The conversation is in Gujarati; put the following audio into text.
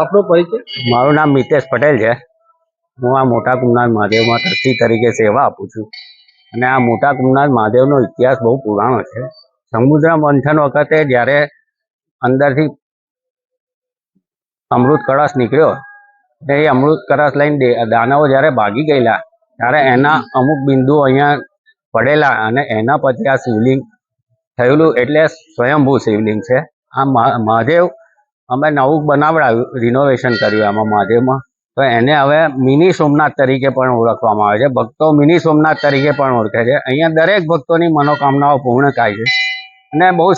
આપનો પરિચય? મારું નામ મિતેશ પટેલ છે. હું આ મોટા કુમનાથ મહાદેવમાં ટ્રસ્ટી તરીકે સેવા આપું છું. અને આ મોટા કુમનાથ મહાદેવનો ઇતિહાસ બહુ પુરાણો છે. સમુદ્ર મંથન વખતે જ્યારે અંદરથી અમૃત કળશ નીકળ્યો એ અમૃત કળશ લઈને દાનવો જ્યારે ભાગી ગયેલા, ત્યારે એના અમુક બિંદુઓ અહીંયા પડેલા અને એના પછી આ શિવલિંગ થયેલું એટલે સ્વયંભૂ શિવલિંગ છે. આ મહાદેવ અમે નવું બનાવડાવ્યું રિનોવેશન કર્યું એમાં મહાદેવમાં. તો એને હવે મિની સોમનાથ તરીકે પણ ઓળખવામાં આવે છે. ભક્તો મિની સોમનાથ તરીકે પણ ઓળખે છે. અહીંયા દરેક ભક્તોની મનોકામનાઓ પૂર્ણ થાય છે. અને બહુ